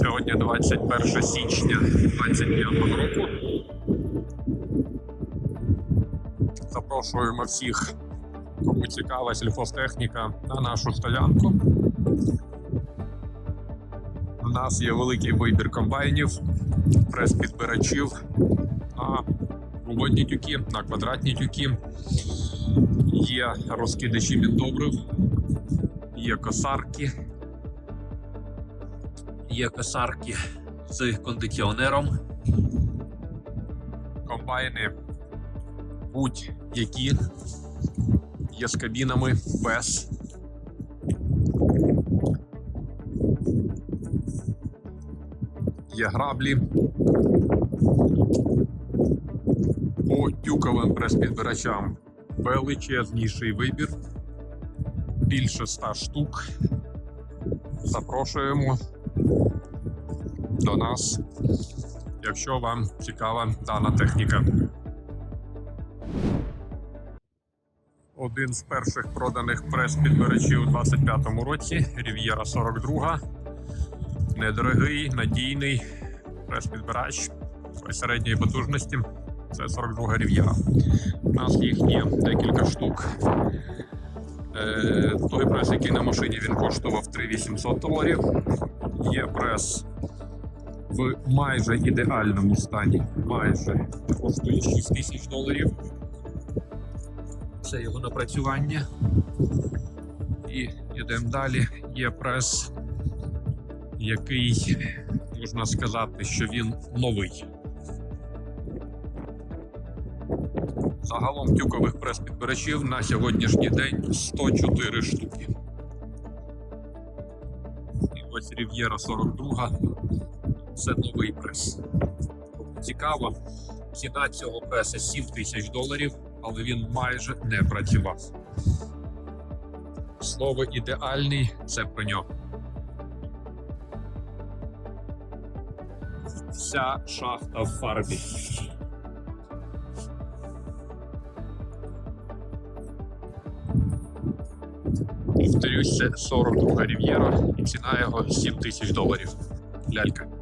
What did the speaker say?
21 січня 25 року. Запрошуємо всіх, кому цікава сільхозтехніка, на нашу стоянку. У нас є великий вибір комбайнів, прес-підбирачів на рулонні тюки, на квадратні тюки. Є розкидачі міндобрив, є косарки. Є косарки з кондиціонером. Комбайни будь-які є з кабінами без. Є граблі. По тюковим прес-підбирачам величезніший вибір. Більше 100 штук. Запрошуємо до нас, якщо вам цікава дана техніка. Один з перших проданих прес-підбирачів у 25-му році Riviera 42. Недорогий, надійний прес-підбирач середньої потужності. Це 42 Riviera. У нас їх є декілька штук. Е, той прес, який на машині, він коштував 3800 доларів. Є прес в майже ідеальному стані. Майже коштує 6 тисяч доларів. Це його напрацювання. І йдемо далі. Є прес, який можна сказати, що він новий. Загалом тюкових прес-підбирачів на сьогоднішній день 104 штуки. І ось Riviera 42 це новий прес. Цікаво, ціна цього преса 7 тисяч доларів, але він майже не працював. Слово ідеальний це про нього. Вся шахта в фарбі. Повторюсь, це 42 Рів'єра і ціна його 7 тисяч доларів. Лялька.